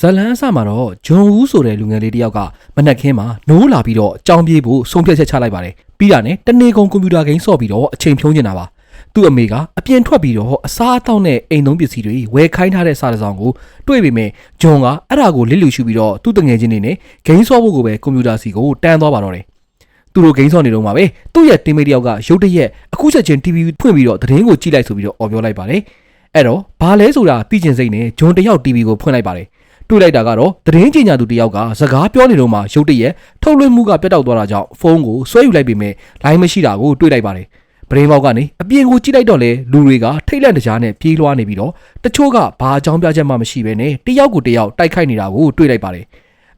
ဇလန်းအစမှာတော့ဂျွန်ဝူးဆိုတဲ့လူငယ်လေးတစ်ယောက်ကမနက်ခင်းမှာနိုးလာပြီးတော့ကြောင်းပြေးဖို့ဆုံးဖြတ်ချက်ချလိုက်ပါတယ်ပြီးတာနဲ့တနေကုန်ကွန်ပျူတာဂိမ်းဆော့ပြီးတော့အချိန်ဖြုံးနေတာပါသူ့အမေကအပြင်ထွက်ပြီးတော့အစားအသောက်နဲ့အိမ်သုံးပစ္စည်းတွေဝယ်ခိုင်းထားတဲ့စားတစောင်ကိုတွေ့ပေမဲ့ဂျွန်ကအဲ့ဒါကိုလစ်လူရှုပြီးတော့သူ့တငယ်ချင်းတွေနဲ့ဂိမ်းဆော့ဖို့ကိုပဲကွန်ပျူတာစီကိုတန်းသွားပါတော့တယ်သူတို့ဂိမ်းဆော့နေတော့မှာပဲသူ့ရဲ့တင်မေးတယောက်ကရုတ်တရက်အခုချက်ချင်း TV ဖွင့်ပြီးတော့သတင်းကိုကြည့်လိုက်ဆိုပြီးတော့អော်ပြောလိုက်ပါတယ်အဲ့တော့ဘာလဲဆိုတာသိချင်စိတ်နဲ့ဂျွန်တယောက် TV ကိုဖွင့်လိုက်ပါတယ် တွေ့လိုက်တာကတော့သတင်းကြေညာသူတယောက်ကစကားပြောနေတော့မှရုတ်တရက်ထုတ်လွှင့်မှုကပြတ်တောက်သွားတာကြောင့်ဖုန်းကိုဆွဲယူလိုက်ပေမဲ့လိုင်းမရှိတာကိုတွေ့လိုက်ပါတယ်ပရင်းပေါက်ကနေအပြင်ကိုကြည့်လိုက်တော့လေလူတွေကထိတ်လန့်တကြားနဲ့ပြေးလွှားနေပြီးတော့တချို့ကဘာအကြောင်းပြချက်မှမရှိဘဲနဲ့တယောက်ကိုတယောက်တိုက်ခိုက်နေတာကိုတွေ့လိုက်ပါတယ်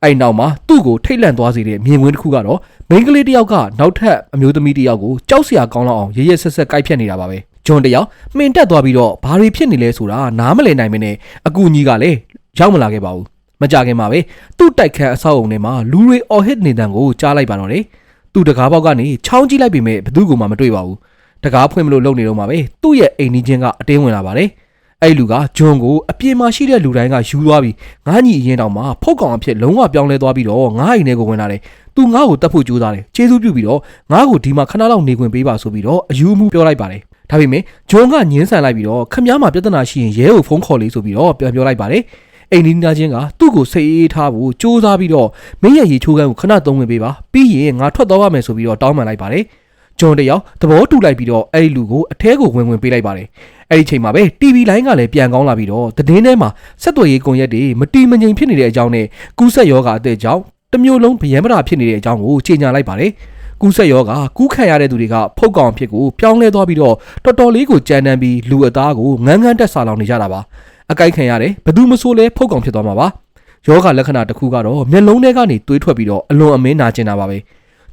အဲ့နောက်မှာသူ့ကိုထိတ်လန့်သွားစေတဲ့မြင်ကွင်းတစ်ခုကတော့မိန်းကလေးတယောက်ကနောက်ထပ်အမျိုးသမီးတယောက်ကိုကြောက်စရာကောင်းလောက်အောင်ရရဆက်ဆက်ကိုက်ဖြတ်နေတာပါပဲဂျွန်တယောက်မှင်တက်သွားပြီးတော့ဘာတွေဖြစ်နေလဲဆိုတာနားမလည်နိုင်မနဲ့အကူကြီးကလည်းရောက်မလာခဲ့ပါဘူး မကြခင်မှာပဲသူ့တိုက်ခန်းအဆောက်အုံထဲမှာလူတွေအော်ဟစ်နေတန်ကိုကြားလိုက်ပါတော့တယ်သူ့တကားပေါက်ကနေချောင်းကြည့်လိုက်ပေမဲ့ဘသူ့ကိုမှမတွေ့ပါဘူးတကားဖွင့်မလို့လုံနေတော့မှာပဲသူ့ရဲ့အိမ်နီးချင်းကအတင်းဝင်လာပါတယ်အဲ့လူကဂျွန်ကိုအပြင်မှာရှိတဲ့လူတိုင်းကယူသွားပြီးငါးညီအရင်တောင်မှဖုတ်ကောင်အဖြစ်လုံးဝပြောင်းလဲသွားပြီးတော့ငါးအိမ်ထဲကိုဝင်လာတယ်သူငါ့ကိုတတ်ဖို့ကြိုးစားတယ်ကျေးဇူးပြုပြီးတော့ငါ့ကိုဒီမှာခဏလောက်နေခွင့်ပေးပါဆိုပြီးတော့အယူမှုပြောလိုက်ပါတယ်ဒါပေမဲ့ဂျွန်ကညင်းဆန်လိုက်ပြီးတော့ခမည်းမှာပြဿနာရှိရင်ရဲကိုဖုန်းခေါ်လေးဆိုပြီးတော့ပြန်ပြောလိုက်ပါတယ် အိမ်နီးနားချင်းကသူ့ကိုစိတ်အေးထားဖို့စူးစမ်းပြီးတော့မင်းရဲ့ရေချိုးခန်းကိုခဏသုံးဝင်ပေးပါပြီးရင်ငါထွက်သွားပါမယ်ဆိုပြီးတော့တောင်းပန်လိုက်ပါတယ်ဂျွန်တယောက်သဘောတူလိုက်ပြီးတော့အဲ့ဒီလူကိုအထဲကိုဝင်ဝင်ပေးလိုက်ပါတယ်အဲ့ဒီချိန်မှာပဲ TV လိုင်းကလည်းပြန်ကောင်းလာပြီးတော့သတင်းထဲမှာဆက်သွယ်ရေးကွန်ရက်တွေမတီမငြိမ်ဖြစ်နေတဲ့အကြောင်းနဲ့ကူးဆက်ယောဂအသက်ကြောင့်တစ်မျိုးလုံးဗျံပရာဖြစ်နေတဲ့အကြောင်းကိုကြေညာလိုက်ပါတယ်ကူးဆက်ယောဂကူးခံရတဲ့သူတွေကဖုတ်ကောင်အဖြစ်ကိုပြောင်းလဲသွားပြီးတော့တော်တော်လေးကိုကြမ်းတမ်းပြီးလူအသားကိုငန်းငန်းတက်ဆာလောင်နေကြတာပါ အကိုက်ခံရတယ်ဘယ်သူမဆိုလဲဖုတ်ကောင်ဖြစ်သွားမှာပါယောဂလက္ခဏာတစ်ခုကတော့မျက်လုံးထဲကနေသွေးထွက်ပြီးတော့အလွန်အမင်းနာကျင်တာပါပဲ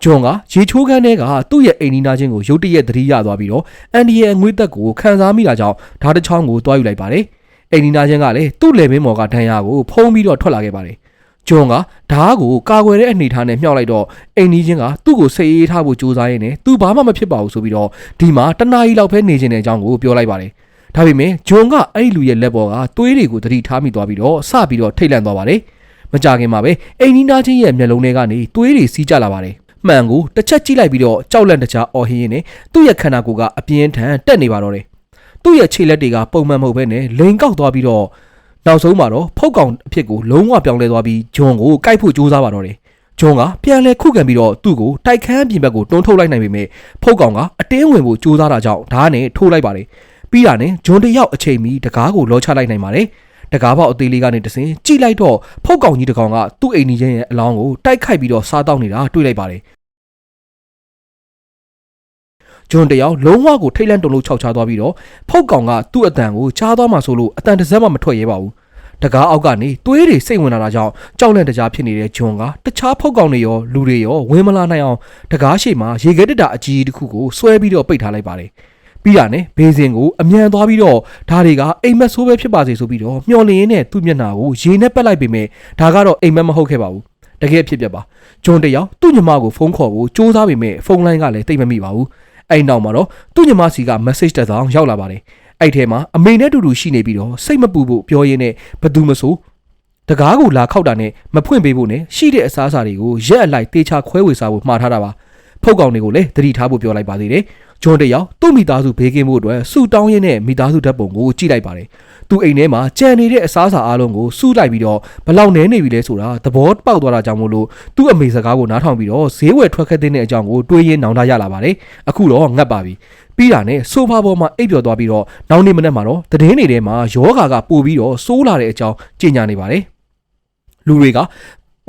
ဂျွန်ကရေချိုးခန်းထဲကသူ့ရဲ့အိမ်နီးနားချင်းကိုရုတ်တရက်သတိရသွားပြီးတော့အန်ဒီရဲ့ငွေသက်ကိုခံစားမိတာကြောင့်ဓာတ်တစ်ချောင်းကိုတွားယူလိုက်ပါတယ်အိမ်နီးနားချင်းကလည်းသူ့လေမင်းမော်ကဒဏ်ရာကိုဖုံးပြီးတော့ထွက်လာခဲ့ပါတယ်ဂျွန်ကဓာတ်ကိုကာကွယ်တဲ့အနေထားနဲ့မြှောက်လိုက်တော့အိမ်နီးချင်းကသူ့ကိုစိတ်အေးထားဖို့ကြိုးစားရင်းနဲ့သူဘာမှမဖြစ်ပါဘူးဆိုပြီးတော့ဒီမှာတနားရီလောက်ပဲနေခြင်းတဲ့အကြောင်းကိုပြောလိုက်ပါတယ် ဒါပေမဲ့ဂျွန်ကအဲ့ဒီလူရဲ့လက်ပေါ်ကသွေးတွေကိုသတိထားမိသွားပြီးတော့စပြီးတော့ထိတ်လန့်သွားပါတယ်မကြခင်မှာပဲအိမ်နီးနားချင်းရဲ့မျက်လုံးထဲကနေသွေးတွေစီးကျလာပါတယ်မှန်ကိုတစ်ချက်ကြည့်လိုက်ပြီးတော့ကြောက်လန့်တကြားအော်ဟင်းရင်းနဲ့သူ့ရဲ့ခန္ဓာကိုယ်ကအပြင်းထန်တက်နေပါတော့တယ်သူ့ရဲ့ခြေလက်တွေကပုံမှန်မဟုတ်ဘဲနဲ့လိန်ကောက်သွားပြီးတော့နောက်ဆုံးမှာတော့ဖုတ်ကောင်အဖြစ်ကိုလုံးဝပြောင်းလဲသွားပြီးဂျွန်ကိုကိုက်ဖို့ကြိုးစားပါတော့တယ်ဂျွန်ကပြန်လဲခုခံပြီးတော့သူ့ကိုတိုက်ခန်းပြင်ဘက်ကိုတွန်းထုတ်လိုက်နိုင်ပေမဲ့ဖုတ်ကောင်ကအတင်းဝင်ဖို့ကြိုးစားတာကြောင့်ဓာတ်နဲ့ထိုးလိုက်ပါတယ် ပြီးတာနဲ့ဂျွန်တယောက်အချိန်မီတကားကိုလောချလိုက်နိုင်ပါတယ်တကားပေါက်အသေးလေးကနေတဆင်ကြိလိုက်တော့ဖုတ်ကောင်ကြီးတကောင်ကသူ့အိမ်ကြီးရဲ့အလောင်းကိုတိုက်ခိုက်ပြီးတော့စားတောက်နေတာတွေ့လိုက်ပါတယ်ဂျွန်တယောက်လုံးဝကိုထိတ်လန့်တုန်လို့ခြောက်ချသွားပြီးတော့ဖုတ်ကောင်ကသူ့အတန်ကိုချားသွားမှဆိုလို့အတန်တစ်စက်မှမထွက်ရဲပါဘူးတကားအောက်ကနေသွေးတွေစိတ်ဝင်လာတာကြောင့်ကြောက်လန့်တကြားဖြစ်နေတဲ့ဂျွန်ကတခြားဖုတ်ကောင်တွေရောလူတွေရောဝင်မလာနိုင်အောင်တကားရှိမှာရေခဲတက်တာအကြီးတစ်ခုကိုဆွဲပြီးတော့ပိတ်ထားလိုက်ပါတယ် ပြီးတာနဲ့ဘေးစင်ကိုအမြန်သွားပြီးတော့ဒါတွေကအိမ်မက်ဆိုးပဲဖြစ်ပါစေဆိုပြီးတော့မျောလင်းရင်းနဲ့သူ့မျက်နှာကိုရေနဲ့ပက်လိုက်ပေမဲ့ဒါကတော့အိမ်မက်မဟုတ်ခဲ့ပါဘူးတကယ်ဖြစ်ပျက်ပါဂျွန်တယောက်သူ့ညီမကိုဖုန်းခေါ်ဖို့စူးစမ်းပေမဲ့ဖုန်းလိုင်းကလည်းတိတ်မမိပါဘူးအဲ့နောက်မှာတော့သူ့ညီမစီက message တစ်စောင်ရောက်လာပါတယ်အဲ့ထဲမှာအမေနဲ့တူတူရှိနေပြီးတော့စိတ်မပူဖို့ပြောရင်းနဲ့ဘသူမဆိုတကားကိုလာခောက်တာနဲ့မဖွင့်ပေးဖို့နဲ့ရှိတဲ့အစားအစာတွေကိုရက်အလိုက်တေချာခွဲဝေစားဖို့မှားထားတာပါဖုတ်ကောင်တွေကိုလည်းသတိထားဖို့ပြောလိုက်ပါသေးတယ် ဂျွန်တယောက်သူ့မိသားစုဘေးကင်းဖို့အတွက်စူတောင်းရင်းနဲ့မိသားစုဓာတ်ပုံကိုကြည့်လိုက်ပါတယ်သူအိမ်ထဲမှာကြံနေတဲ့အစားအစာအားလုံးကိုစူးလိုက်ပြီးတော့ဘလောက်နဲနေပြီလဲဆိုတာသဘောပေါက်သွားတာကြောင့်မို့လို့သူ့အမေစကားကိုနားထောင်ပြီးတော့ဈေးဝယ်ထွက်ခဲ့တဲ့အကြောင်းကိုတွေးရင်းနောင်တရလာပါတယ်အခုတော့ငတ်ပါပြီပြီးတာနဲ့ဆိုဖာပေါ်မှာအိပ်ပျော်သွားပြီးတော့နောက်နေ့မနေ့မှာတော့သတင်းတွေထဲမှာယောဂါကပို့ပြီးတော့စိုးလာတဲ့အကြောင်းကြေညာနေပါတယ်လူတွေက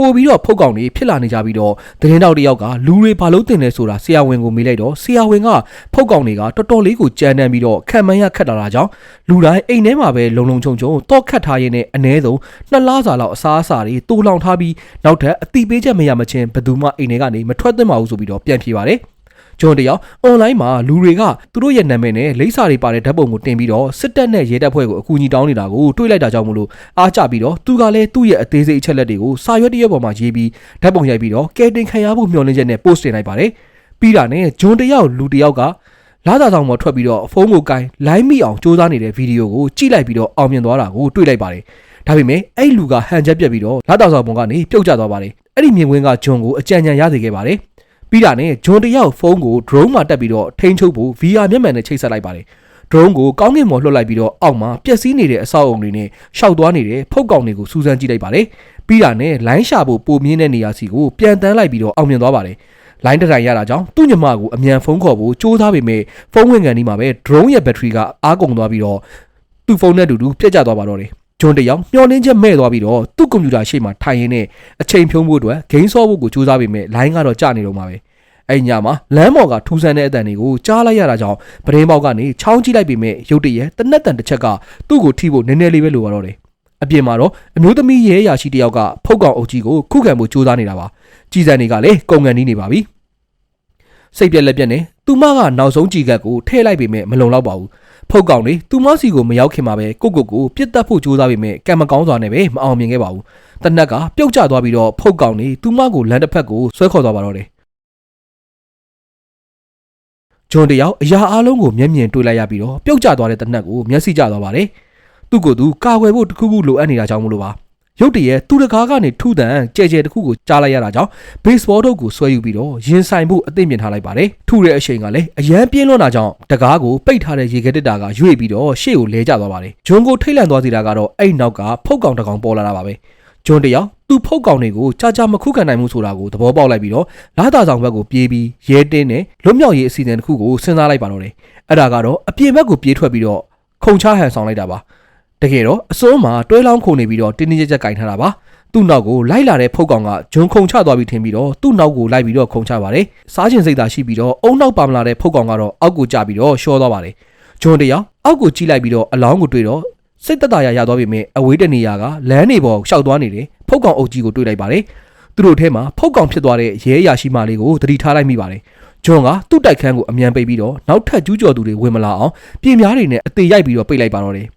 ပို့ပြီးတော့ဖုတ်ကောင်တွေဖြစ်လာနေကြပြီးတော့သတင်းတောက်တယောက်ကလူတွေဘာလို့တင်လဲဆိုတာဆရာဝန်ကိုမေးလိုက်တော့ဆရာဝန်ကဖုတ်ကောင်တွေကတော်တော်လေးကိုကြမ်းတမ်းပြီးတော့ခံမှန်းရခက်တာတာကြောင့်လူတိုင်းအိမ်ထဲမှာပဲလုံလုံခြုံခြုံတော့ခတ်ထားရင်းနဲ့အ ਨੇ ဆုံးနှစ်လစာလောက်အစားအစာတွေတူလောင်ထားပြီးနောက်ထပ်အတိပေးချက်မရမချင်းဘယ်သူမှအိမ်ထဲကနေမထွက်သင့်ပါဘူးဆိုပြီးတော့ပြန်ပြေးပါတယ် ဂျွန်တယောက်အွန်လိုင်းမှာလူတွေကသူတို့ရဲ့နာမည်နဲ့လိပ်စာတွေပါတဲ့ဓာတ်ပုံကိုတင်ပြီးတော့စစ်တပ်နဲ့ရဲတပ်ဖွဲ့ကိုအကူအညီတောင်းနေတာကိုတွေးလိုက်တာကြောင့်မလို့အားကြပြီးတော့သူကလည်းသူ့ရဲ့အသေးစိတ်အချက်လက်တွေကိုစာရွက်တစ်ရွက်ပေါ်မှာရေးပြီးဓာတ်ပုံရိုက်ပြီးတော့ကဲတင်ခံရဖို့မျှော်လင့်ချက်နဲ့ post တင်လိုက်ပါတယ်ပြီးတာနဲ့ဂျွန်တယောက်လူတယောက်ကလာသာဆောင်ပေါ်ထွက်ပြီးတော့ဖုန်းကိုကင်လိုင်းမိအောင်စူးစမ်းနေတဲ့ဗီဒီယိုကိုကြည့်လိုက်ပြီးတော့အောင်မြင်သွားတာကိုတွေ့လိုက်ပါတယ်ဒါပေမဲ့အဲ့လူကဟန်ချက်ပြက်ပြီးတော့လာတောင်ဆောင်ပုံကနေပြုတ်ကျသွားပါတယ်အဲ့ဒီမြင်ကွင်းကဂျွန်ကိုအကြံဉာဏ်ရစေခဲ့ပါတယ် ပြီးတာနဲ့ဂျွန်တယောက်ဖုန်းကို drone မှာတက်ပြီးတော့ထိန်းချုပ်ဖို့ VR မျက်မှန်နဲ့ချိတ်ဆက်လိုက်ပါတယ် drone ကိုကောင်းကင်ပေါ်လွှတ်လိုက်ပြီးတော့အောက်မှာပျက်စီးနေတဲ့အဆောက်အုံတွေနဲ့ရှောက်သွားနေတဲ့ဖုတ်ကောင်တွေကိုစူးစမ်းကြည့်လိုက်ပါတယ်ပြီးတာနဲ့လိုင်းရှာဖို့ပုံမြင့်တဲ့နေရာစီကိုပြန်တန်းလိုက်ပြီးတော့အောင်မြင်သွားပါတယ်လိုင်းတရိုင်ရတာကြောင့်သူ့ညီမကိုအမြန်ဖုန်းခေါ်ဖို့စူးစမ်းပေမဲ့ဖုန်းဝင်ကန်ဒီမှာပဲ drone ရဲ့ဘက်ထရီကအားကုန်သွားပြီးတော့သူ့ဖုန်းနဲ့အတူတူပြတ်ကျသွားပါတော့တယ် ဂျွန်တယောက်မျောလင်းချက်မဲ့သွားပြီးတော့သူ့ကွန်ပျူတာရှေ့မှာထိုင်ရင်းနဲ့အချိန်ဖြုံးဖို့အတွက်ဂိမ်းဆော့ဖို့ကိုစူးစမ်းပေမဲ့လိုင်းကတော့ကျနေတော့မှာပဲအဲ့ညမှာလမ်းပေါ်ကထူးဆန်းတဲ့အတန်တွေကိုကြားလိုက်ရတာကြောင့်ပရင်းပေါက်ကနေချောင်းကြည့်လိုက်ပေမဲ့ရုတ်တရက်တနက်တန်တစ်ချက်ကသူ့ကိုထိဖို့နည်းနည်းလေးပဲလိုရတော့တယ်အပြင်မှာတော့အမျိုးသမီးရဲရာရှိတယောက်ကဖုတ်ကောင်အုပ်ကြီးကိုခုခံဖို့စူးစမ်းနေတာပါကြည်စံတွေကလည်းကုန်ကန်နီးနေပါပြီစိတ်ပြက်လက်ပြက်နဲ့သူမကနောက်ဆုံးကြည်ကပ်ကိုထည့်လိုက်ပေမဲ့မလုံလောက်ပါဘူး ဖုတ်ကောင်လေးသူမစီကိုမရောက်ခင်မှာပဲကိုကိုကိုပြစ်တက်ဖို့စူးစမ်းပေမဲ့ကံမကောင်းစွာနဲ့ပဲမအောင်မြင်ခဲ့ပါဘူးတနက်ကပြုတ်ကျသွားပြီးတော့ဖုတ်ကောင်လေးသူမကိုလမ်းတစ်ဖက်ကိုဆွဲခေါ်သွားပါတော့တယ်ဂျွန်တယောက်အရာအလုံးကိုမျက်မြင်တွေ့လိုက်ရပြီးတော့ပြုတ်ကျသွားတဲ့တနက်ကိုမျက်စိကျသွားပါတယ်သူ့ကိုယ်သူကာကွယ်ဖို့တစ်ခုခုလိုအပ်နေတာကြောင့်မလို့ပါ ရုတ်တရက်သူတကားကနေထုတန်ကြဲကြဲတစ်ခုကိုကြားလိုက်ရတာကြောင့်ဘေ့စ်ဘောထုတ်ကိုဆွဲယူပြီးတော့ရင်ဆိုင်ဖို့အသင့်ပြင်ထားလိုက်ပါတယ်ထုတဲ့အချိန်ကလည်းအရန်ပြင်းလွန်းတာကြောင့်တကားကိုပိတ်ထားတဲ့ရေခဲတက်တာကရွေ့ပြီးတော့ရှေ့ကိုလဲကျသွားပါတယ်ဂျွန်ကိုထိတ်လန့်သွားစေတာကတော့အဲ့နောက်ကဖုတ်ကောင်တစ်ကောင်ပေါ်လာတာပါပဲဂျွန်တယောက်သူ့ဖုတ်ကောင်တွေကိုကြာကြာမခုခံနိုင်မှုဆိုတာကိုသဘောပေါက်လိုက်ပြီးတော့လာတာဆောင်ဘက်ကိုပြေးပြီးရဲတင်းနဲ့လွတ်မြောက်ရေးအစီအစဉ်တစ်ခုကိုစဉ်းစားလိုက်ပါတော့တယ်အဲ့ဒါကတော့အပြင်ဘက်ကိုပြေးထွက်ပြီးတော့ခုံချဟန်ဆောင်လိုက်တာပါ တကယ်တော့အစိုးမှာတွဲလောင်းခုန်နေပြီးတော့တင်းတင်းကြပ်ကြပ်ကင်ထားတာပါသူ့နောက်ကိုလိုက်လာတဲ့ဖုတ်ကောင်ကဂျွန်ခုံချသွားပြီးထင်ပြီးတော့သူ့နောက်ကိုလိုက်ပြီးတော့ခုံချပါတယ်စားခြင်းစိတ်သာရှိပြီးတော့အုံနောက်ပါမလာတဲ့ဖုတ်ကောင်ကတော့အောက်ကိုကျပြီးတော့ရှောသွားပါတယ်ဂျွန်တယောက်အောက်ကိုကြည့်လိုက်ပြီးတော့အလောင်းကိုတွေ့တော့စိတ်သက်သာရရသွားပြီမဲ့အဝေးတနေရာကလမ်းနေပေါ်ရှောက်သွားနေတဲ့ဖုတ်ကောင်အုပ်ကြီးကိုတွေ့လိုက်ပါတယ်သူတို့ထဲမှာဖုတ်ကောင်ဖြစ်သွားတဲ့ရဲရာရှိမလေးကိုသတိထားလိုက်မိပါတယ်ဂျွန်ကသူ့တိုက်ခန်းကိုအမြန်ပိတ်ပြီးတော့နောက်ထပ်ကျူးကျော်သူတွေဝင်မလာအောင်ပြင်များတွေနဲ့အသေးရိုက်ပြီးတော့ပိတ်လိုက်ပါတော့တယ်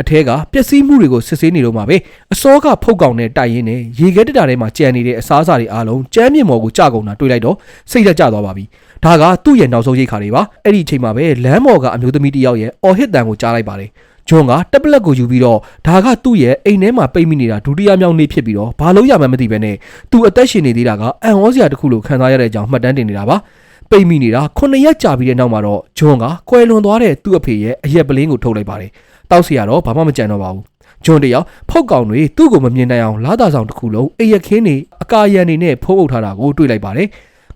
အထဲကပျက်စီးမှုတွေကိုစစ်ဆေးနေတော့မှပဲအစောကဖုတ်ကောင်နဲ့တိုက်ရင်းနဲ့ရေခဲတက်တာထဲမှာကြံနေတဲ့အစားအစာတွေအားလုံးကျမ်းမြေမော်ကိုကြကုန်တာတွေ့လိုက်တော့စိတ်သက်ကြသွားပါပြီဒါကသူ့ရဲ့နောက်ဆုံးရိတ်ခါတွေပါအဲ့ဒီအချိန်မှာပဲလမ်းမော်ကအမျိုးသမီးတစ်ယောက်ရဲ့အော်ဟစ်တန်ကိုကြားလိုက်ပါတယ်ဂျွန်ကတက်ပလက်ကိုယူပြီးတော့ဒါကသူ့ရဲ့အိမ်ထဲမှာပိတ်မိနေတာဒုတိယမြောက်နေ့ဖြစ်ပြီးတော့ဘာလို့ရမှန်းမသိဘဲနဲ့သူအသက်ရှင်နေသေးတာကအံ့ဩစရာတစ်ခုလိုခံစားရတဲ့အကြောင်းမှတ်တမ်းတင်နေတာပါပိတ်မိနေတာ9ရက်ကြာပြီးတဲ့နောက်မှာတော့ဂျွန်ကကွယ်လွန်သွားတဲ့သူ့အဖေရဲ့အရက်ပလင်းကိုထုတ်လိုက်ပါတယ် တောက်စီရတော့ဘာမှမကြံတော့ပါဘူးဂျွန်တယောက်ဖောက်ကောင်တွေသူ့ကိုမမြင်နိုင်အောင်လာတာဆောင်တစ်ခုလုံးအိရက်ခင်းနေအကာရန်နေနဲ့ဖုံးအုပ်ထားတာကိုတွေ့လိုက်ပါတယ်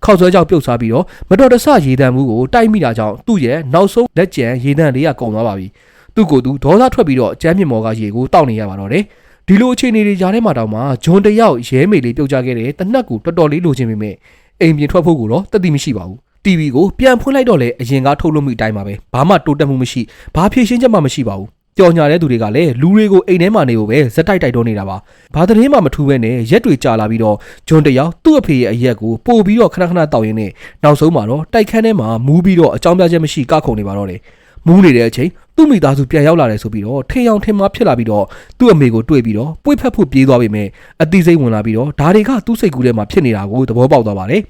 ခောက်ဆွဲကြောက်ပြုတ်စားပြီးတော့မတော်တဆရေတံမှုကိုတိုက်မိတာကြောင့်သူ့ရဲ့နောက်ဆုံးလက်ကျန်ရေတံလေးကကုန်သွားပါပြီသူ့ကိုယ်သူဒေါသထွက်ပြီးတော့ကျမ်းမြေမော်ကရေကိုတောက်နေရပါတော့တယ်ဒီလိုအခြေအနေတွေကြားထဲမှာတောင်မှဂျွန်တယောက်ရဲမေလေးပြုတ်ကြခဲ့တဲ့တနက်ကိုတော်တော်လေးလိုချင်ပေမဲ့အိမ်ပြင်ထွက်ဖို့ကိုတော့တတိမရှိပါဘူး TV ကိုပြန်ဖွင့်လိုက်တော့လေအရင်ကထုတ်လို့မိအတိုင်းပါပဲဘာမှတိုးတက်မှုမရှိဘာဖြည့်ရှင်းချက်မှမရှိပါဘူး ကြော်ညာတဲ့သူတွေကလည်းလူတွေကိုအိမ်ထဲမှာနေဖို့ပဲဇက်တိုက်တိုက်တော့နေတာပါဘာသတင်းမှမထူးပဲနဲ့ရက်တွေကြာလာပြီးတော့ဂျွန်တယောက်သူ့အဖေရဲ့အရက်ကိုပို့ပြီးတော့ခဏခဏတောက်ရင်းနဲ့နောက်ဆုံးမှာတော့တိုက်ခန်းထဲမှာမူးပြီးတော့အကြောင်းပြချက်မရှိကခုန်နေပါတော့တယ်မူးနေတဲ့အချိန်သူ့မိသားစုပြန်ရောက်လာတယ်ဆိုပြီးတော့ထင်အောင်ထင်မှားဖြစ်လာပြီးတော့သူ့အမေကိုတွေ့ပြီးတော့ပွေ့ဖက်ဖို့ပြေးသွားပြီမဲ့အတိစိတ်ဝင်လာပြီးတော့ဒါတွေကသူ့စိတ်ကူးထဲမှာဖြစ်နေတာကိုသဘောပေါက်သွားပါတယ်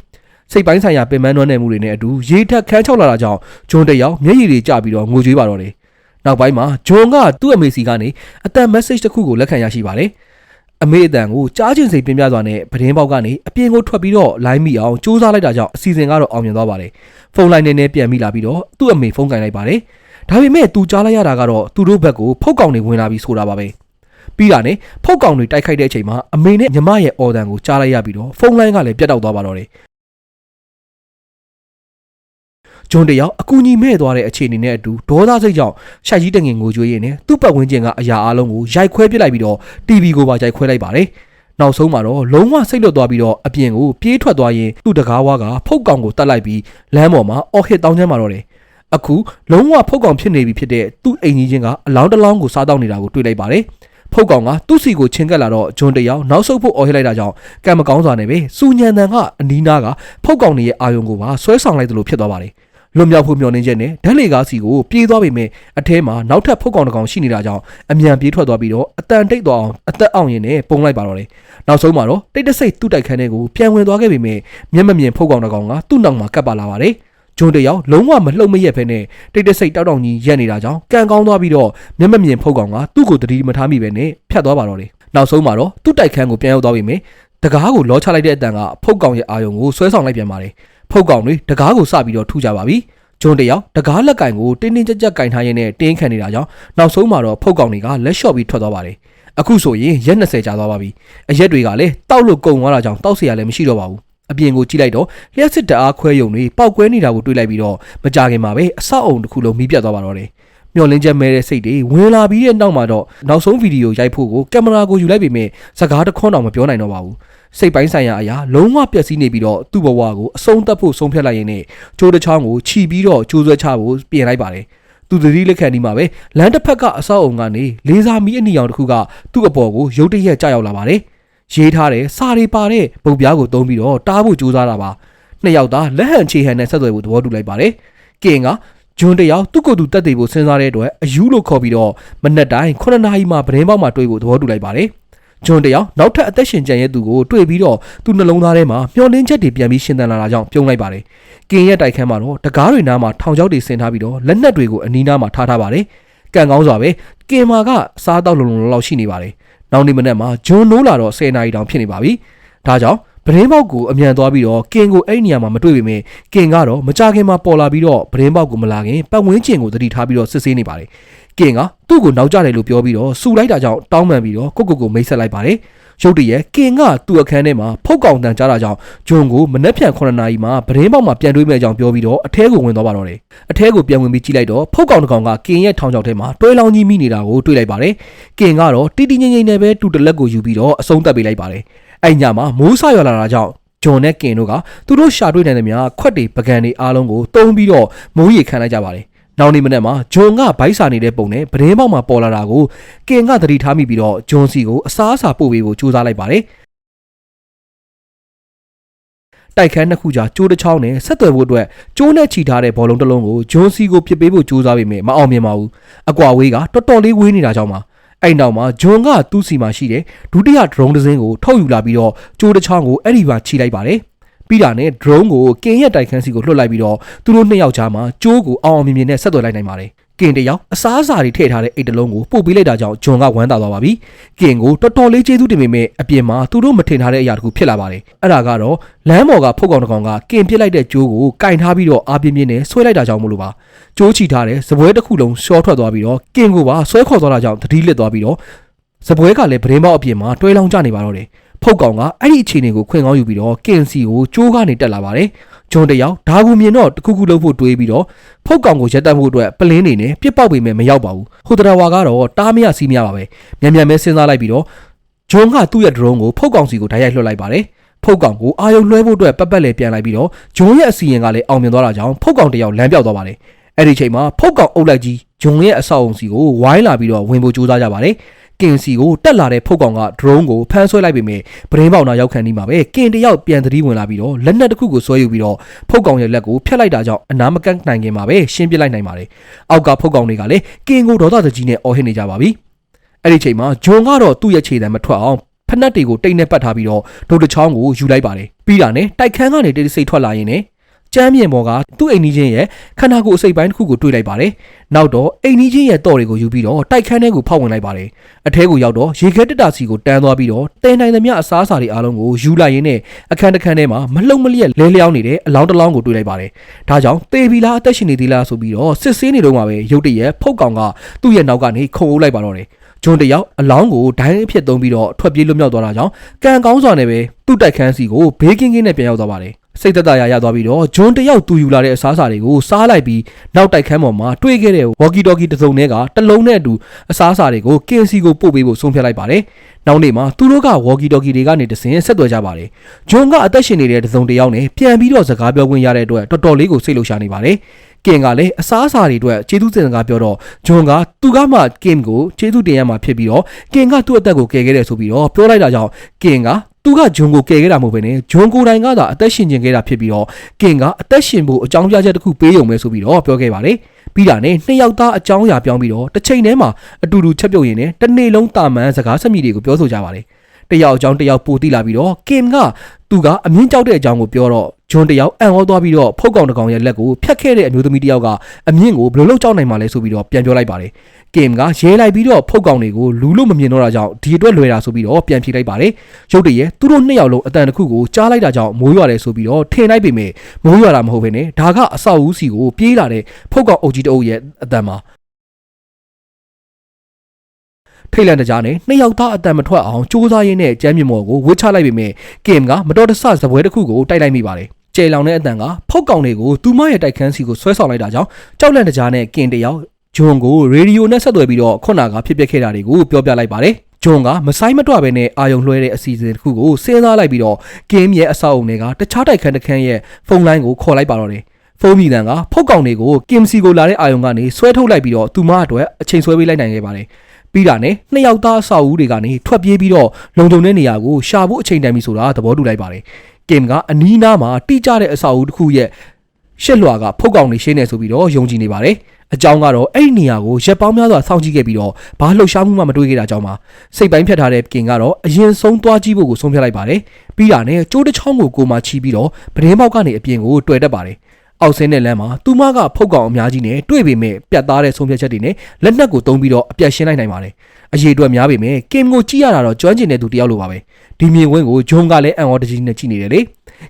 စိတ်ပိုင်းဆိုင်ရာပင်ပန်းနွမ်းနယ်မှုတွေနဲ့အတူရေထက်ခန်းချောက်လာတာကြောင့်ဂျွန်တယောက်မျက်ရည်တွေကျပြီးတော့ငိုကြွေးပါတော့တယ် နောက်ပိုင်းမှာဂျွန်ကသူ့အမေစီကနေအတန် message တစ်ခုကိုလက်ခံရရှိပါတယ်အမေအတန်ကိုကြားကျင်စိတ်ပြင်းပြစွာနဲ့ပဒင်းပေါက်ကနေအပြင်ကိုထွက်ပြီးတော့လိုင်းမိအောင်စူးစမ်းလိုက်တာကြောင့်အစီအစဉ်ကတော့အောင်မြင်သွားပါတယ်ဖုန်းလိုင်းနဲ့နဲ့ပြန်မိလာပြီးတော့သူ့အမေဖုန်းကင်လိုက်ပါတယ်ဒါပေမဲ့သူကြားလိုက်ရတာကတော့သူတို့ဘက်ကိုဖုတ်ကောင်တွေဝင်လာပြီးဆိုတာပါပဲပြီးတာနဲ့ဖုတ်ကောင်တွေတိုက်ခိုက်တဲ့အချိန်မှာအမေနဲ့ညီမရဲ့အော်တန်ကိုကြားလိုက်ရပြီးတော့ဖုန်းလိုင်းကလည်းပြတ်တောက်သွားပါတော့တယ် ဂျွန်တယောက်အကူကြီးမဲ့သွားတဲ့အခြေအနေနဲ့အတူဒေါသစိတ်ကြောင့်ရှိုက်ကြီးတငင်ကိုကြွေးရင်းနဲ့သူ့ပတ်ဝန်းကျင်ကအရာအလုံးကိုရိုက်ခွဲပစ်လိုက်ပြီးတော့ TV ကိုပါရိုက်ခွဲလိုက်ပါတယ်။နောက်ဆုံးမှာတော့လုံးဝစိတ်လွတ်သွားပြီးတော့အပြင်ကိုပြေးထွက်သွားရင်သူ့တကားဝါကဖုတ်ကောင်ကိုတတ်လိုက်ပြီးလမ်းပေါ်မှာအော်ဟစ်တောင်းချမ်းมาတော့တယ်။အခုလုံးဝဖုတ်ကောင်ဖြစ်နေပြီဖြစ်တဲ့သူ့အိမ်ကြီးချင်းကအလောင်းတစ်လောင်းကိုစားတောက်နေတာကိုတွေ့လိုက်ပါတယ်။ဖုတ်ကောင်ကသူ့စီကိုချင်းကပ်လာတော့ဂျွန်တယောက်နောက်ဆုတ်ဖို့အော်ဟစ်လိုက်တာကြောင့်ကံမကောင်းစွာနဲ့ပဲစူညံတန်ကအနီးနားကဖုတ်ကောင်ရဲ့အာယုံကိုပါဆွဲဆောင်လိုက်သလိုဖြစ်သွားပါတယ်။ လွန်မြောက်ဖို့မျှော်လင့်ချက်နဲ့ဓာတ်လေကားစီကိုပြေးသွားပေမဲ့အထဲမှာနောက်ထပ်ဖုတ်ကောင်တစ်ကောင်ရှိနေတာကြောင့်အမြန်ပြေးထွက်သွားပြီးတော့အတန်တိတ်သွားအောင်အသက်အောင်ရင်နဲ့ပုံလိုက်ပါတော့တယ်။နောက်ဆုံးမှာတော့တိတ်တဆိတ်သူ့တိုက်ခန်းထဲကိုပြန်ဝင်သွားခဲ့ပေမဲ့မျက်မမြင်ဖုတ်ကောင်တစ်ကောင်ကသူ့နောက်မှာကပ်ပါလာပါတယ်။ဂျွန်တယောက်လုံးဝမလှုပ်မရက်ဖဲနဲ့တိတ်တဆိတ်တောက်တောက်ကြီးရက်နေတာကြောင့်ကန်ကောင်းသွားပြီးတော့မျက်မမြင်ဖုတ်ကောင်ကသူ့ကိုတတိမထားမိပဲနဲ့ဖြတ်သွားပါတော့တယ်နောက်ဆုံးမှာတော့သူ့တိုက်ခန်းကိုပြန်ရောက်သွားပြီမယ်တကားကိုလောချလိုက်တဲ့အတန်ကဖုတ်ကောင်ရဲ့အာယုံကိုဆွဲဆောင်လိုက်ပြန်ပါတယ် ဖုတ်ကောင်တွေတကားကိုစပြီးတော့ထူကြပါပြီဂျွန်တယောက်တကားလက်ကင်ကိုတင်းတင်းကြပ်ကြပ်ကင်ထားရင်းနဲ့တင်းခံနေတာကြောင့်နောက်ဆုံးမှာတော့ဖုတ်ကောင်တွေကလက်လျှော့ပြီးထွက်သွားပါတယ်အခုဆိုရင်ရက်20ကြာသွားပါပြီအရက်တွေကလည်းတောက်လို့ကုံသွားတာကြောင့်တောက်เสียရလည်းမရှိတော့ပါဘူးအပြင်ကိုကြည့်လိုက်တော့လျှက်စစ်တအားခွဲယုံတွေပောက်ကွဲနေတာကိုတွေ့လိုက်ပြီးတော့မကြခင်မှာပဲအဆောက်အုံတစ်ခုလုံးမီးပြတ်သွားပါတော့တယ်မျောလင်းချက်မဲတဲ့စိတ်တွေဝင်လာပြီးတဲ့နောက်မှာတော့နောက်ဆုံးဗီဒီယိုရိုက်ဖို့ကိုကင်မရာကိုယူလိုက်ပေမဲ့စကားတစ်ခွန်းတော့မပြောနိုင်တော့ပါဘူး စိတ်ပိုင်းဆိုင်ရာအရာလုံးဝပျက်စီးနေပြီးတော့သူ့ဘဝကိုအဆုံးသတ်ဖို့ဆုံးဖြတ်လိုက်ရင်းနဲ့ကျိုးတစ်ချောင်းကိုခြီပြီးတော့ကျိုးဆွဲချဖို့ပြင်လိုက်ပါတယ်သူသတိလက်ခံဒီမှာပဲလမ်းတစ်ဖက်ကအဆောက်အုံကနေလေးစားမီးအနီရောင်တစ်ခုကသူ့အပေါ်ကိုရုတ်တရက်ကြောက်ရောက်လာပါတယ်ရေးထားတဲ့စာရီပါတဲ့ပုံပြားကိုတုံးပြီးတော့တားဖို့ကြိုးစားတာပါနှစ်ယောက်သားလက်ဟန်ချေဟန်နဲ့ဆက်သွယ်ဖို့သဘောတူလိုက်ပါတယ်ကင်ကဂျွန်တယောက်သူ့ကိုယ်သူတက်သေးဖို့စဉ်းစားတဲ့အတွက်အယူလို့ခေါ်ပြီးတော့မနက်တိုင်း9နာရီမှပဒင်းပေါက်မှာတွေ့ဖို့သဘောတူလိုက်ပါတယ် ဂျွန်တယောက်နောက်ထပ်အသက်ရှင်ကြံရဲ့သူကိုတွေ့ပြီးတော့သူ့နှလုံးသားထဲမှာမျောလင်းချက်တွေပြန်ပြီးရှင်းသန်လာတာကြောင့်ပြုံးလိုက်ပါတယ်ကင်ရဲ့တိုက်ခန်းမှာတော့တကားတွေနားမှာထောင်ချောက်တွေဆင်ထားပြီးတော့လက်နက်တွေကိုအနီးနားမှာထားထားပါတယ်ကံကောင်းစွာပဲကင်မာကစားတော့လုံလုံလောက်ရှိနေပါတယ်နောက်နေ့မနက်မှာဂျွန်နိုးလာတော့10နာရီတောင်ဖြစ်နေပါပြီဒါကြောင့်ပရင်းပေါက်ကိုအမြန်သွားပြီးတော့ကင်ကိုအဲ့ဒီနေရာမှာမတွေ့ပေမဲ့ကင်ကတော့မကြခင်မှာပေါ်လာပြီးတော့ပရင်းပေါက်ကိုမလာခင်ပတ်ဝန်းကျင်ကိုသတိထားပြီးတော့စစ်ဆေးနေပါတယ် ကင်ကသူ့ကိုနောက်ကျတယ်လို့ပြောပြီးတော့စူလိုက်တာကြောင့်တောင်းပန်ပြီးတော့ကိုကိုကိုမိတ်ဆက်လိုက်ပါတယ်ရုတ်တရက်ကင်ကသူ့အခန်းထဲမှာဖုတ်ကောင်တန်ကြားတာကြောင့်ဂျွန်ကိုမနှက်ဖြန်9နာရီမှာပရင်းပေါက်မှာပြန်တွေးမဲ့ကြောင်းပြောပြီးတော့အထဲကိုဝင်သွားပါတော့တယ်အထဲကိုပြန်ဝင်ပြီးကြည့်လိုက်တော့ဖုတ်ကောင်တစ်ကောင်ကကင်ရဲ့ထောင်ချောက်ထဲမှာတွဲလောင်းကြီးမိနေတာကိုတွေ့လိုက်ပါတယ်ကင်ကတော့တီတီငိမ့်ငိမ့်နဲ့ပဲတူတလက်ကိုယူပြီးတော့အဆုံးသတ်ပေးလိုက်ပါတယ်အဲ့ညမှာမိုးဆရွာလာတာကြောင့်ဂျွန်နဲ့ကင်တို့ကသူတို့ရှာတွေ့နိုင်တဲ့များခွက်တွေပကံတွေအားလုံးကိုတုံးပြီးတော့မိုးရေခံလိုက်ကြပါတယ် နောက်နေ့မနေ့မှာဂျွန်ကဘိုက်စာနေတဲ့ပုံနဲ့ပဒင်းပေါက်မှာပေါ်လာတာကိုကင်ကသတိထားမိပြီးတော့ဂျွန်စီကိုအစားအစာပို့ပေးဖို့ကြိုးစားလိုက်ပါတယ်တိုက်ခန်းနှစ်ခုကြာကျိုးတစ်ချောင်းနဲ့ဆက်သွယ်ဖို့အတွက်ကျိုးနဲ့ချီထားတဲ့ဘောလုံးတစ်လုံးကိုဂျွန်စီကိုပစ်ပေးဖို့ကြိုးစားပေမဲ့မအောင်မြင်ပါဘူးအကွာဝေးကတော်တော်လေးဝေးနေတာကြောင့်ပါအဲ့နောက်မှာဂျွန်ကသူ့စီမှာရှိတဲ့ဒုတိယဒရုန်းတစ်စင်းကိုထုတ်ယူလာပြီးတော့ကျိုးတစ်ချောင်းကိုအဲ့ဒီမှာခြိလိုက်ပါတယ် ပြီးတာနဲ့ drone ကိုကင်ရဲ့တိုက်ခန်းစီကိုလွှတ်လိုက်ပြီးတော့သူတို့နှစ်ယောက်ကြားမှာကျိုးကိုအောင်အောင်မြင်မြင်နဲ့ဆက်သွယ်လိုက်နိုင်ပါတယ်ကင်တယောက်အစားအစာတွေထည့်ထားတဲ့အိတ်တလုံးကိုပို့ပေးလိုက်တာကြောင့်ဂျွန်ကဝမ်းသာသွားပါပြီကင်ကိုတော်တော်လေးကျေးဇူးတင်ပေမဲ့အပြင်မှာသူတို့မထင်ထားတဲ့အရာတခုဖြစ်လာပါတယ်အဲ့ဒါကတော့လမ်းပေါ်ကဖုတ်ကောင်တစ်ကောင်ကကင်ပစ်လိုက်တဲ့ကျိုးကိုကင်ထားပြီးတော့အာပြင်းပြင်းနဲ့ဆွဲလိုက်တာကြောင့်မလို့ပါကျိုးချီထားတဲ့စပွဲတစ်ခုလုံးရှော့ထွက်သွားပြီးတော့ကင်ကိုပါဆွဲခေါ်သွားတာကြောင့်သတိလစ်သွားပြီးတော့စပွဲကလည်းပရင်းပေါက်အပြင်မှာတွဲလောင်းကျနေပါတော့တယ် ဖုတ်ကောင်ကအဲ့ဒီအခြေအနေကိုခွင့်ကောင်းယူပြီးတော့ကင်စီကိုကျိုးကနေတက်လာပါတယ်ဂျွန်တယောက်ဒါကူမြင်တော့တခုခုလုပ်ဖို့တွေးပြီးတော့ဖုတ်ကောင်ကိုရက်တက်ဖို့အတွက်ပလင်းနေနဲ့ပြစ်ပေါက်ပေမဲ့မရောက်ပါဘူးဟိုတရဝါကတော့တားမရစီးမရပါပဲမြန်မြန်ပဲစဉ်းစားလိုက်ပြီးတော့ဂျွန်ကသူ့ရဲ့ drone ကိုဖုတ်ကောင်စီကိုဓာတ်ရိုက်လွှတ်လိုက်ပါတယ်ဖုတ်ကောင်ကိုအာယုံလွှဲဖို့အတွက်ပတ်ပတ်လေပြန်လိုက်ပြီးတော့ဂျွန်ရဲ့အစီရင်ကလည်းအောင်မြင်သွားတာကြောင့်ဖုတ်ကောင်တယောက်လမ်းပြောက်သွားပါတယ်အဲ့ဒီချိန်မှာဖုတ်ကောင်အုပ်လိုက်ကြီးဂျွန်ရဲ့အဆောက်အုံစီကိုဝိုင်းလာပြီးတော့ဝင်ဖို့ကြိုးစားကြပါတယ် ကင်စီကိုတက်လာတဲ့ဖုတ်ကောင်က drone ကိုဖမ်းဆွဲလိုက်ပေမဲ့ပရင်းပေါက်နာရောက်ခံနေမှာပဲကင်တယောက်ပြန်သတိဝင်လာပြီးတော့လက်နက်တစ်ခုကိုဆွဲယူပြီးတော့ဖုတ်ကောင်ရဲ့လက်ကိုဖျက်လိုက်တာကြောင့်အနာမကန့်နိုင်ခင်မှာပဲရှင်းပစ်လိုက်နိုင်ပါတယ်အောက်ကဖုတ်ကောင်တွေကလည်းကင်ကိုဒေါသတကြီးနဲ့အော်ဟစ်နေကြပါပြီအဲ့ဒီချိန်မှာဂျွန်ကတော့သူ့ရဲ့ခြေတံမထွက်အောင်ဖက်နှက်တွေကိုတိတ်နဲ့ပတ်ထားပြီးတော့ဒုတ်တချောင်းကိုယူလိုက်ပါတယ်ပြီးတာနဲ့တိုက်ခန်းကနေတိတ်စိတ်ထွက်လာရင်ね ကျမ်းမြေပေါ်ကသူ့အိမ်ကြီးချင်းရဲ့ခန္ဓာကိုယ်အစိတ်ပိုင်းတစ်ခုကိုတွေးလိုက်ပါတယ်။နောက်တော့အိမ်ကြီးချင်းရဲ့တော့တွေကိုယူပြီးတော့တိုက်ခန်းထဲကိုဖောက်ဝင်လိုက်ပါတယ်။အထဲကိုရောက်တော့ရေခဲတက်တာစီကိုတန်းသွားပြီးတော့တင်နိုင်သမျှအစားအစာတွေအားလုံးကိုယူလိုက်ရင်းနဲ့အခန်းတစ်ခန်းထဲမှာမလုံမလျက်လဲလျောင်းနေတဲ့အလောင်းတစ်လောင်းကိုတွေးလိုက်ပါတယ်။ဒါကြောင့်တေဗီလာအသက်ရှင်နေသေးလားဆိုပြီးတော့စစ်ဆေးနေတော့မှပဲရုတ်တရက်ဖုတ်ကောင်ကသူ့ရဲ့နောက်ကနေခုံအုပ်လိုက်ပါတော့တယ်။ဂျွန်တယောက်အလောင်းကိုဒိုင်းအဖြစ်သုံးပြီးတော့ထွက်ပြေးလွတ်မြောက်သွားတာကြောင့်ကံကောင်းစွာနဲ့ပဲသူ့တိုက်ခန်းစီကိုဘေးကင်းကင်းနဲ့ပြန်ရောက်သွားပါတယ် စိတ်သက်သာရရသွားပြီးတော့ဂျွန်တယောက်သူယူလာတဲ့အစားအစာတွေကိုစားလိုက်ပြီးနောက်တိုက်ခန်းပေါ်မှာတွေ့ခဲ့တဲ့ walkie talkie တစ်စုံနဲ့ကတစ်လုံးနဲ့အတူအစားအစာတွေကိုကင်စီကိုပို့ပေးဖို့ဆုံးဖြတ်လိုက်ပါတယ်နောက်နေ့မှာသူတို့က walkie talkie တွေကနေတဆင်ဆက်သွယ်ကြပါတယ်ဂျွန်ကအသက်ရှင်နေတဲ့တစ်စုံတစ်ယောက်နဲ့ပြန်ပြီးတော့စကားပြောခွင့်ရတဲ့အတွက်တော်တော်လေးကိုစိတ်လှုပ်ရှားနေပါတယ်ကင်ကလည်းအစားအစာတွေအတွက်ကျေးဇူးတင်စကားပြောတော့ဂျွန်ကသူကမှကင်ကိုကျေးဇူးတင်ရမှာဖြစ်ပြီးတော့ကင်ကသူ့အသက်ကိုကယ်ခဲ့တယ်ဆိုပြီးတော့ပြောလိုက်တာကြောင့်ကင်က သူကဂျွန်ကိုကယ်ခဲ့တာမဟုတ်ဘဲနဲ့ဂျွန်ကိုတိုင်ကသာအသက်ရှင်ကျင်ခဲ့တာဖြစ်ပြီးတော့ကင်ကအသက်ရှင်ဖို့အကြောင်းပြချက်တစ်ခုပေးရုံပဲဆိုပြီးတော့ပြောခဲ့ပါတယ်ပြီးတာနဲ့နှစ်ယောက်သားအကြောင်းအရာပြောင်းပြီးတော့တစ်ချိန်တည်းမှာအတူတူချက်ပြုတ်ရင်းနဲ့တစ်နေ့လုံးတာမန်စကားဆက်မိတွေကိုပြောဆိုကြပါတယ်တယောက်အကြောင်းတယောက်ပိုတိလာပြီးတော့ကင်ကသူကအမြင့်ကြောက်တဲ့အကြောင်းကိုပြောတော့ ဂျွန်တယောက်အံ့ဩသွားပြီးတော့ဖုတ်ကောင်တစ်ကောင်ရဲ့လက်ကိုဖြတ်ခဲ့တဲ့အမျိုးသမီးတစ်ယောက်ကအမြင့်ကိုဘယ်လိုလုပ်ကြောက်နိုင်မှာလဲဆိုပြီးတော့ပြန်ပြောလိုက်ပါတယ်ကင်ကရဲလိုက်ပြီးတော့ဖုတ်ကောင်တွေကိုလူလို့မမြင်တော့တာကြောင့်ဒီအတွက်လွယ်တာဆိုပြီးတော့ပြန်ဖြေလိုက်ပါတယ်ရုတ်တရက်သူတို့နှစ်ယောက်လုံးအတန်တစ်ခုကိုကြားလိုက်တာကြောင့်မိုးရွာတယ်ဆိုပြီးတော့ထင်လိုက်ပေမဲ့မိုးရွာတာမဟုတ်ဘဲနဲ့ဒါကအဆောက်အဦစီကိုပြေးလာတဲ့ဖုတ်ကောင်အုပ်ကြီးတအုပ်ရဲ့အတန်မှာ ထိတ်လန့်တကြားနဲ့နှစ်ယောက်သားအတန်မထွက်အောင်စူးစမ်းရင်းနဲ့ကျမ်းမြေမော်ကိုဝစ်ချလိုက်ပေမဲ့ကင်ကမတော်တဆစပွဲတစ်ခုကိုတိုက်လိုက်မိပါတယ်ကျဲလောင်တဲ့အတန်ကဖောက်ကောင်တွေကိုသူမရဲ့တိုက်ခန်းစီကိုဆွဲဆောင်လိုက်တာကြောင့်ကြောက်လန့်တကြားနဲ့ကင်တယောက်ဂျွန်ကိုရေဒီယိုနဲ့ဆက်သွယ်ပြီးတော့ခုနကဖြစ်ပျက်ခဲ့တာတွေကိုပြောပြလိုက်ပါတယ်ဂျွန်ကမဆိုင်မတွပဲနဲ့အာယုံလွှဲတဲ့အစီအစဉ်တစ်ခုကိုစဉ်းစားလိုက်ပြီးတော့ကင်းရဲ့အဆောက်အုံတွေကတခြားတိုက်ခန်းတစ်ခန်းရဲ့ဖုန်းလိုင်းကိုခေါ်လိုက်ပါတော့တယ်ဖုန်းမိတန်ကဖောက်ကောင်တွေကိုကင်စီကိုလာတဲ့အာယုံကနေဆွဲထုတ်လိုက်ပြီးတော့သူမအတွက်အချိန်ဆွဲပေးလိုက်နိုင်ခဲ့ပါတယ် ပြီးတာနဲ့နှစ်ယောက်သားအဆောက်အဦတွေကနေထွက်ပြေးပြီးတော့လုံခြုံတဲ့နေရာကိုရှာဖို့အချိန်တန်ပြီဆိုတာသဘောတူလိုက်ပါတယ်ကင်ကအနီးနားမှာတိကျတဲ့အဆောက်အဦတစ်ခုရဲ့ရှစ်လွှာကဖုတ်ကောင်နေရှင်းနေဆိုပြီးတော့ယုံကြည်နေပါတယ်အကြောင်းကတော့အဲ့ဒီနေရာကိုရက်ပေါင်းများစွာစောင့်ကြည့်ခဲ့ပြီးတော့ဘာလှုပ်ရှားမှုမှမတွေ့ခဲ့တာကြောင့်ပါစိတ်ပိုင်းဖြတ်ထားတဲ့ကင်ကတော့အရင်ဆုံးသွားကြည့်ဖို့ကိုဆုံးဖြတ်လိုက်ပါတယ်ပြီးတာနဲ့ကျိုးတစ်ချောင်းကိုကိုမှချီးပြီးတော့ပဒင်းပေါက်ကနေအပြင်ကိုတွေ့တတ်ပါတယ် အောက်ဆင်းတဲ့လမ်းမှာသူမကဖုတ်ကောင်အများကြီးနဲ့တွေ့ပေမဲ့ပြတ်သားတဲ့ဆုံးဖြတ်ချက်တွေနဲ့လက်နက်ကိုတုံးပြီးတော့အပြတ်ရှင်းလိုက်နိုင်ပါတယ်အရေးအတွက်များပေမဲ့ကင်ကိုကြည့်ရတာတော့ကျွမ်းကျင်တဲ့သူတယောက်လိုပါပဲဒီမြင်ကွင်းကိုဂျွန်ကလည်းအံ့ဩတကြီးနဲ့ကြည့်နေတယ်လေ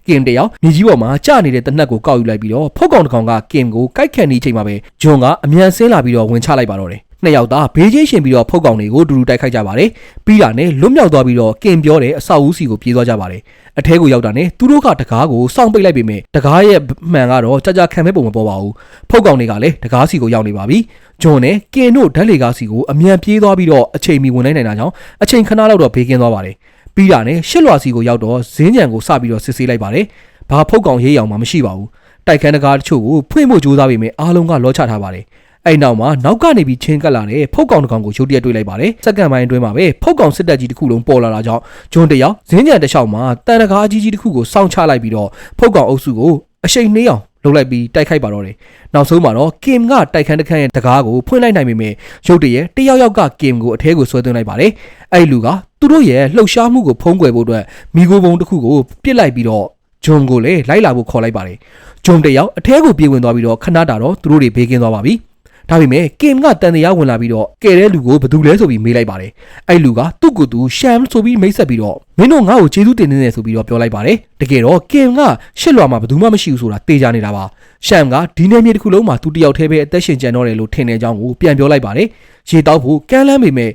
ကင်တယောက်မြေကြီးပေါ်မှာကျနေတဲ့တနက်ကိုကောက်ယူလိုက်ပြီးတော့ဖုတ်ကောင်တစ်ကောင်ကကင်ကိုကိုက်ခတ်နေချိန်မှာပဲဂျွန်ကအမြန်ဆင်းလာပြီးတော့ဝင်ချလိုက်ပါတော့တယ် နှစ်ယောက်သားဘေးချင်းရှင်ပြီးတော့ဖုတ်ကောင်တွေကိုတူတူတိုက်ခိုက်ကြပါတယ်ပြီးတာနဲ့လွတ်မြောက်သွားပြီးတော့ကင်ပြောတဲ့အဆောက်အဦစီကိုပြေးသွားကြပါတယ်အထဲကိုရောက်တာနဲ့သူတို့ကတကားကိုစောင့်ပိတ်လိုက်ပေမဲ့တကားရဲ့မှန်ကတော့ကြာကြာခံမဲ့ပုံမပေါ်ပါဘူးဖုတ်ကောင်တွေကလည်းတကားစီကိုရောက်နေပါပြီဂျွန်နဲ့ကင်တို့ဓာတ်လေကားစီကိုအမြန်ပြေးသွားပြီးတော့အချိန်မီဝင်နိုင်တာကြောင့်အချိန်ခဏလောက်တော့ဘေးကင်းသွားပါတယ်ပြီးတာနဲ့ရှစ်လွာစီကိုရောက်တော့ဇင်းကြံကိုစပြီးတော့စစ်ဆေးလိုက်ပါတယ်ဘာဖုတ်ကောင်ရေးအောင်မှမရှိပါဘူးတိုက်ခန်းတကားတချို့ကိုဖွင့်ဖို့ကြိုးစားပေမဲ့အားလုံးကလောချထားပါတယ် အဲ့နောက်မှာနောက်ကနေပြီးချင်းကပ်လာတဲ့ဖုတ်ကောင်တစ်ကောင်ကိုရုတ်တရက်တွေ့လိုက်ပါတယ်စက္ကန့်ပိုင်းအတွင်းမှာပဲဖုတ်ကောင်စစ်တပ်ကြီးတစ်ခုလုံးပေါ်လာတာကြောင့်ဂျွန်တယောက်ဇင်းကြံတစ်လျှောက်မှာတန်တကားကြီးကြီးတစ်ခုကိုစောင့်ချလိုက်ပြီးတော့ဖုတ်ကောင်အုပ်စုကိုအရှိန်နှေးအောင်လှုပ်လိုက်ပြီးတိုက်ခိုက်ပါတော့တယ်နောက်ဆုံးမှာတော့ကင်ကတိုက်ခန်းတစ်ခန်းရဲ့တကားကိုဖွင့်လိုက်နိုင်ပေမဲ့ရုတ်တရက်တယောက်ယောက်ကကင်ကိုအထဲကိုဆွဲသွင်းလိုက်ပါတယ်အဲ့လူကသူတို့ရဲ့လှုပ်ရှားမှုကိုဖုံးကွယ်ဖို့အတွက်မိโกဘုံတစ်ခုကိုပစ်လိုက်ပြီးတော့ဂျွန်ကိုလည်းလိုက်လာဖို့ခေါ်လိုက်ပါတယ်ဂျွန်တယောက်အထဲကိုပြေးဝင်သွားပြီးတော့ခဏတာတော့သူတို့တွေဘေးကင်းသွားပါပြီ ဒါပေမဲ့ကင်ကတန်တရားဝင်လာပြီးတော့ကဲတဲ့လူကိုဘယ်သူလဲဆိုပြီးမေးလိုက်ပါတယ်အဲ့လူကသူ့ကိုယ်သူရှမ်ဆိုပြီးမိတ်ဆက်ပြီးတော့မင်းတို့ငါ့ကိုကျေးဇူးတင်နေတယ်ဆိုပြီးတော့ပြောလိုက်ပါတယ်တကယ်တော့ကင်ကရှစ်လွာမှာဘယ်သူမှမရှိဘူးဆိုတာတေးကြနေတာပါရှမ်ကဒီနယ်မြေတစ်ခုလုံးမှာသူတယောက်တည်းပဲအသက်ရှင်ကြံတော့တယ်လို့ထင်တဲ့အကြောင်းကိုပြန်ပြောလိုက်ပါတယ်ရေတောက်ဖို့ကမ်းလမ်းပေမဲ့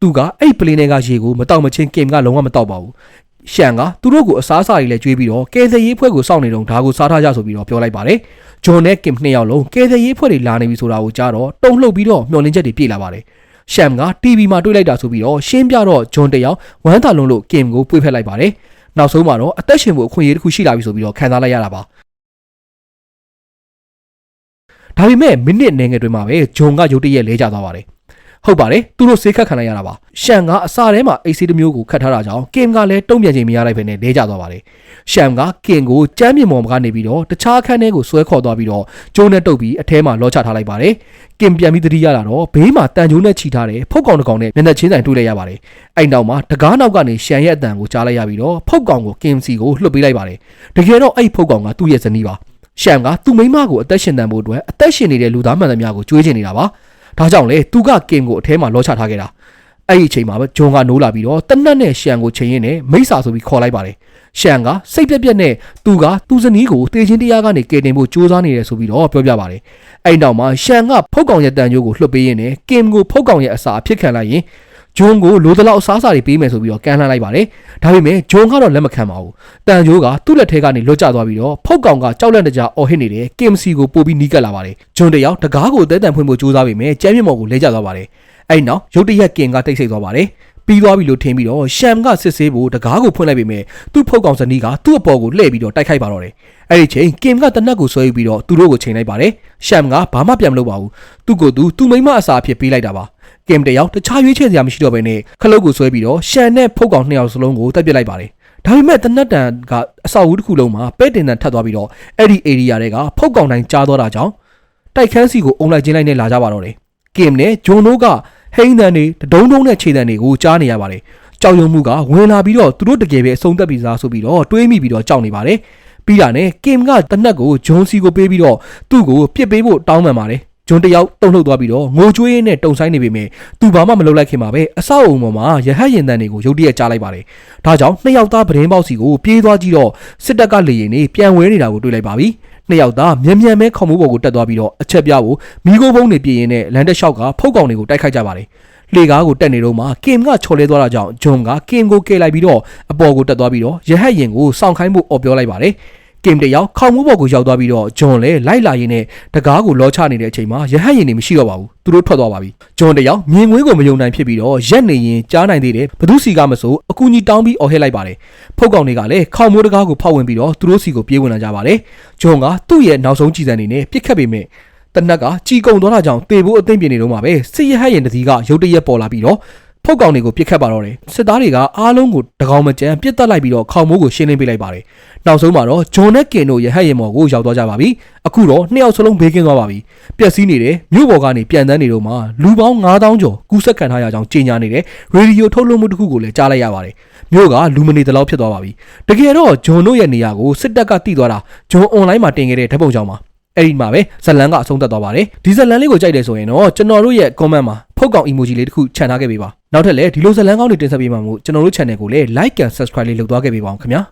သူကအဲ့ပလင်းတွေကရေကိုမတောက်မချင်းကင်ကလုံးဝမတောက်ပါဘူး ရှန်ကသူတို့ကိုအစားအစာတွေလည်းကျွေးပြီးတော့ကယ်ဆယ်ရေးဖွဲ့ကိုစောင့်နေတော့ဒါကိုစားထားကြဆိုပြီးတော့ပြောလိုက်ပါတယ်ဂျွန်နဲ့ကင်နှစ်ယောက်လုံးကယ်ဆယ်ရေးဖွဲ့တွေလာနေပြီဆိုတာကိုကြားတော့တုံ့လှုပ်ပြီးတော့မျောလင်းချက်တွေပြေလာပါတယ်ရှမ်က TV မှာတွေ့လိုက်တာဆိုပြီးတော့ရှင်းပြတော့ဂျွန်တယောက်ဝမ်းသာလုံးလို့ကင်ကိုပွေ့ဖက်လိုက်ပါတယ်နောက်ဆုံးမှာတော့အသက်ရှင်ဖို့အခွင့်အရေးတစ်ခုရှိလာပြီဆိုပြီးတော့ခံစားလိုက်ရတာပါဒါပေမဲ့မိနစ်နေငယ်တွင်မှာပဲဂျွန်ကရုတ်တရက်လဲကျသွားပါတယ် ဟုတ်ပါတယ်သူတို့ဆေးခတ်ခံလိုက်ရတာပါရှန်ကအစာထဲမှာအိတ်ဆေးတစ်မျိုးကိုခတ်ထားတာကြောင့်ကင်ကလည်းတုံ့ပြန်ချိန်မရလိုက်ဘဲနဲ့လဲကျသွားပါတယ်ရှန်ကကင်ကိုကြမ်းမြင်မော်ကနေပြီးတော့တခြားခန်းထဲကိုဆွဲခေါ်သွားပြီးတော့ကျိုးနဲ့တုပ်ပြီးအထဲမှာလောချထားလိုက်ပါတယ်ကင်ပြန်ပြီးသတိရတာတော့ဘေးမှာတန်ကျိုးနဲ့ချီထားတဲ့ဖုတ်ကောင်တစ်ကောင်နဲ့မျက်နှာချင်းဆိုင်တွေ့လိုက်ရပါတယ်အဲ့နောက်မှာတကားနောက်ကနေရှန်ရဲ့အတန်ကိုကြားလိုက်ရပြီးတော့ဖုတ်ကောင်ကိုကင်စီကိုလှုပ်ပေးလိုက်ပါတယ်တကယ်တော့အဲ့ဖုတ်ကောင်ကသူ့ရဲ့ဇနီးပါရှမ်ကသူ့မိန်းမကိုအသက်ရှင်တန်ဖို့အတွက်အသက်ရှင်နေတဲ့လူသားမှန်သမျှကိုကြွေးချင်နေတာပါ ဒါကြောင့်လေသူကကင်ကိုအထဲမှာလောချထားခဲ့တာအဲ့ဒီအချိန်မှာပဲဂျွန်ကနိုးလာပြီးတော့တနတ်နဲ့ရှန်ကိုချိန်ရင်းနဲ့မိစ္ဆာဆိုပြီးခေါ်လိုက်ပါတယ်ရှန်ကစိတ်ပြက်ပြက်နဲ့သူကသူ့ဇနီးကိုတေချင်းတရားကနေကယ်တင်ဖို့ကြိုးစားနေတယ်ဆိုပြီးတော့ပြောပြပါတယ်အဲ့နောက်မှာရှန်ကဖုတ်ကောင်ရဲ့တန်ကြိုးကိုလှုပ်ပေးရင်းနဲ့ကင်ကိုဖုတ်ကောင်ရဲ့အစာအဖြစ်ခံလိုက်ရင် ဂျွန်ကိုလိုသလောက်အစားအစာတွေပေးမယ်ဆိုပြီးတော့ကမ်းလှမ်းလိုက်ပါတယ်။ဒါပေမဲ့ဂျွန်ကတော့လက်မခံပါဘူး။တန်ဂျိုးကသူ့လက်ထဲကနေလွတ်ကျသွားပြီးတော့ဖောက်ကောင်ကကြောက်လန့်တကြားအော်ဟစ်နေတဲ့ကင်စီကိုပို့ပြီးနီးကပ်လာပါတယ်။ဂျွန်တယောက်တကားကိုတဲတန်ဖွင့်ဖို့ကြိုးစားပေမဲ့ကျမ်းမြေမော်ကိုလဲကျသွားပါတယ်။အဲ့နောက်ရုတ်တရက်ကင်ကတိတ်ဆိတ်သွားပါတယ်။ပြီးသွားပြီလို့ထင်ပြီးတော့ရှမ်ကစစ်ဆေးဖို့တကားကိုဖွင့်လိုက်ပေမဲ့သူ့ဖုတ်ကောင်ဇနီးကသူ့အပေါ်ကိုလှည့်ပြီးတော့တိုက်ခိုက်ပါတော့တယ်။အဲ့ဒီချိန်ကင်ကတနက်ကိုဆွဲယူပြီးတော့သူတို့ကိုချိန်လိုက်ပါတယ်။ရှမ်ကဘာမှပြန်မလုပ်ပါဘူး။သူ့ကိုယ်သူသူ့မိမအစာအဖြစ်ပေးလိုက်တာပါ။ ကင်တယောက်တခြားရွေးချယ်စရာမရှိတော့ဘဲနဲ့ခလုတ်ကိုဆွဲပြီးတော့ရှန်နဲ့ဖုတ်ကောင်နှစ်ယောက်စလုံးကိုတက်ပစ်လိုက်ပါတယ်။ဒါပေမဲ့တနက်တန်ကအဆောက်အဦတစ်ခုလုံးမှာပဲ့တင်တန်ထပ်သွားပြီးတော့အဲ့ဒီ area တွေကဖုတ်ကောင်တိုင်းကြားသွားတာကြောင့်တိုက်ခန်းစီကိုအုံလိုက်ချင်းလိုက်နဲ့လာကြပါတော့တယ်။ကင်နဲ့ဂျွန်တို့ကဟိန်းတန်တွေတဒုံဒုံနဲ့ခြေတန်တွေကိုကြားနေရပါတယ်။ကြောက်ရွံ့မှုကဝင်လာပြီးတော့သူတို့တကယ်ပဲအဆုံးသက်ပြီးသားဆိုပြီးတော့တွေးမိပြီးတော့ကြောက်နေပါတယ်။ပြီးတာနဲ့ကင်ကတနက်ကိုဂျွန်စီကိုပေးပြီးတော့သူ့ကိုပြစ်ပေးဖို့တောင်းပန်ပါတယ် ဂျွန်တယောက်တုံ့လှုပ်သွားပြီးတော့ငိုကြွေးရင်းနဲ့တုံဆိုင်နေပေမဲ့သူဘာမှမလုပ်လိုက်ခင်မှာပဲအဆောက်အုံပေါ်မှာရဟတ်ရင်တန်တွေကိုရုတ်တရက်ကြားလိုက်ပါတယ်။ဒါကြောင့်နှစ်ယောက်သားပဒင်းပေါက်စီကိုပြေးသွားကြည့်တော့စစ်တပ်ကလေရင်နေပြန်ဝဲနေတာကိုတွေ့လိုက်ပါပြီ။နှစ်ယောက်သားမြန်မြန်မဲခေါင်မိုးပေါ်ကိုတက်သွားပြီးတော့အချက်ပြဖို့မိโกဘုံတွေပြင်းရင်းနဲ့လန်တက်လျှောက်ကဖုတ်ကောင်တွေကိုတိုက်ခိုက်ကြပါတယ်။လေကားကိုတက်နေတော့မှကင်ကချော်လဲသွားတာကြောင့်ဂျွန်ကကင်ကိုကယ်လိုက်ပြီးတော့အပေါ်ကိုတက်သွားပြီးတော့ရဟတ်ရင်ကိုစောင့်ခိုင်းဖို့အော်ပြောလိုက်ပါတယ်။ ကင်တယောက်ခေါင်မိုးပေါ်ကိုရောက်သွားပြီးတော့ဂျွန်လည်းလိုက်လာရင်းနဲ့တကားကိုလောချနေတဲ့အချိန်မှာရဟတ်ရင်တွေမရှိတော့ပါဘူး။သူတို့ထွက်သွားပါပြီ။ဂျွန်တယောက်မြင်ကွင်းကိုမယုံနိုင်ဖြစ်ပြီးတော့ရက်နေရင်ကြားနိုင်သေးတယ်ဘသူစီကမဆိုအကူကြီးတောင်းပြီးအော်ဟစ်လိုက်ပါတယ်။ဖုတ်ကောင်တွေကလည်းခေါင်မိုးတကားကိုဖောက်ဝင်ပြီးတော့သူတို့စီကိုပြေးဝင်လာကြပါတယ်။ဂျွန်ကသူ့ရဲ့နောက်ဆုံးကြည်စံနေနဲ့ပြစ်ခတ်ပေမဲ့တနက်ကជីကုံသွားတာကြောင့်တေဖို့အသိမ့်ပြနေတော့မှာပဲစစ်ရဟတ်ရင်တတိကရုတ်တရက်ပေါ်လာပြီးတော့ ဖုတ်ကောင်တွေကိုပြစ်ခတ်ပါတော့တယ်စစ်သားတွေကအားလုံးကိုတကောင်မကြမ်းပြစ်တက်လိုက်ပြီးတော့ခေါင်မိုးကိုရှင်းလင်းပေးလိုက်ပါတယ်နောက်ဆုံးမှာတော့ဂျွန်နဲ့ကင်တို့ရဟတ်ရင်မော်ကိုရောက်သွားကြပါပြီအခုတော့နှစ်ယောက်စလုံးဘေးကင်းသွားပါပြီပျက်စီးနေတယ်မြို့ပေါ်ကနေပြန်တန်းနေတော့မှလူပေါင်း9000ကျော်ကူးဆက်ခံထားရကြောင်းကြေညာနေတယ်ရေဒီယိုထုတ်လွှင့်မှုတစ်ခုကိုလည်းကြားလိုက်ရပါတယ်မြို့ကလူမနေတလောက်ဖြစ်သွားပါပြီတကယ်တော့ဂျွန်တို့ရဲ့နေရာကိုစစ်တပ်ကတိသွားတာဂျွန်အွန်လိုင်းမှာတင်ခဲ့တဲ့ဓာတ်ပုံကြောင့်ပါအဲ့ဒီမှာပဲဇလန်ကအဆုံးသတ်သွားပါတယ်ဒီဇလန်လေးကိုကြိုက်တယ်ဆိုရင်တော့ကျွန်တော်တို့ရဲ့ comment မှာဖုတ်ကောင် emoji လေးတစ်ခုခြံထားခဲ့ပေးပါ နောက်ထပ်လည်းဒီလိုဇလန်ကောင်းတွေတင်ဆက်ပေးမှာမို့ကျွန်တော်တို့ channel ကိုလည်း like and subscribe လေးလုပ်သွားခဲ့ပေးပါအောင်ခင်ဗျာ